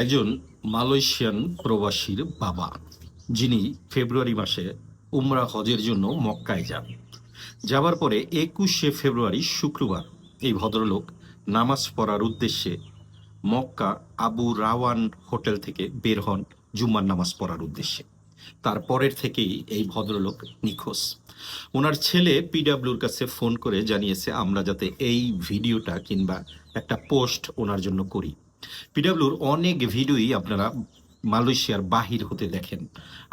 একজন মালয়েশিয়ান প্রবাসীর বাবা, যিনি ফেব্রুয়ারি মাসে উমরা হজের জন্য মক্কায় যান। যাবার পরে একুশে ফেব্রুয়ারি শুক্রবার এই ভদ্রলোক নামাজ পড়ার উদ্দেশ্যে মক্কা আবু রাওয়ান হোটেল থেকে বের হন জুম্মার নামাজ পড়ার উদ্দেশ্যে। তারপরের থেকেই এই ভদ্রলোক নিখোঁজ। ওনার ছেলে পিডাব্লিউর কাছে ফোন করে জানিয়েছে, আমরা যাতে এই ভিডিওটা কিংবা একটা পোস্ট ওনার জন্য করি। পিডাব্লিউর অনেক ভিডিওই আপনারা মালয়েশিয়ার বাহির হতে দেখেন।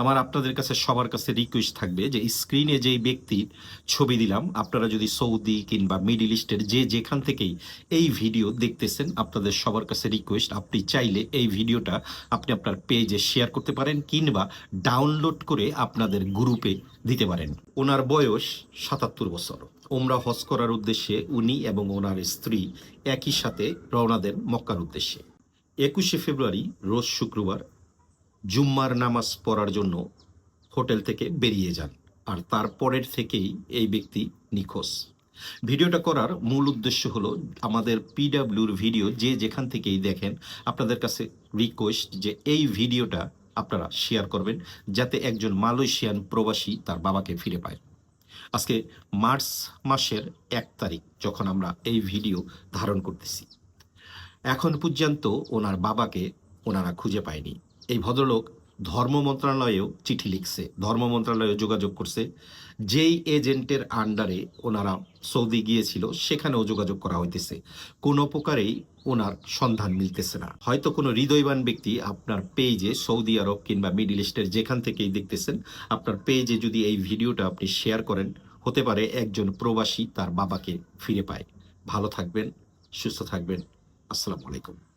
আমার আপনাদের কাছে সবার কাছে রিকোয়েস্ট থাকবে যে স্ক্রিনে যেই ব্যক্তির ছবি দিলাম, আপনারা যদি সৌদি কিংবা মিডিল ইস্টের যে যেখান থেকেই এই ভিডিও দেখতেছেন, আপনাদের সবার কাছে রিকোয়েস্ট আপনি চাইলে এই ভিডিওটা আপনি আপনার পেজে শেয়ার করতে পারেন কিংবা ডাউনলোড করে আপনাদের গ্রুপে দিতে পারেন। ওনার বয়স সাতাত্তর বছর। ওমরা হজ করার উদ্দেশ্যে উনি এবং ওনার স্ত্রী একই সাথে রওনা দেন মক্কার উদ্দেশ্যে। একুশে ফেব্রুয়ারি, রোজ শুক্রবার, জুম্মার নামাজ পড়ার জন্য হোটেল থেকে বেরিয়ে যান আর তারপরের থেকেই এই ব্যক্তি নিখোঁজ। ভিডিওটা করার মূল উদ্দেশ্য হলো আমাদের পিডাব্লিউর ভিডিও যে যেখান থেকেই দেখেন, আপনাদের কাছে রিকোয়েস্ট যে এই ভিডিওটা আপনারা শেয়ার করবেন, যাতে একজন মালয়েশিয়ান প্রবাসী তার বাবাকে ফিরে পায়। আজকে মার্চ মাসের এক তারিখ যখন আমরা এই ভিডিও ধারণ করতেছি। এখন পর্যন্ত ওনার বাবাকে ওনারা খুঁজে পায়নি। এই ভদ্রলোক ধর্ম মন্ত্রণালয়েও চিঠি লিখছে, ধর্ম মন্ত্রণালয়ে যোগাযোগ করছে। যেই এজেন্টের আন্ডারে ওনারা সৌদি গিয়েছিল, সেখানেও যোগাযোগ করা হইতেছে। কোনো প্রকারেই ওনার সন্ধান মিলতেছে না। হয়তো কোনো হৃদয়বান ব্যক্তি আপনার পেজে সৌদি আরব কিংবা মিডিল ইস্টের যেখান থেকেই দেখতেছেন, আপনার পেজে যদি এই ভিডিওটা আপনি শেয়ার করেন, হতে পারে একজন প্রবাসী তার বাবাকে ফিরে পায়। ভালো থাকবেন, সুস্থ থাকবেন। আসসালামু আলাইকুম।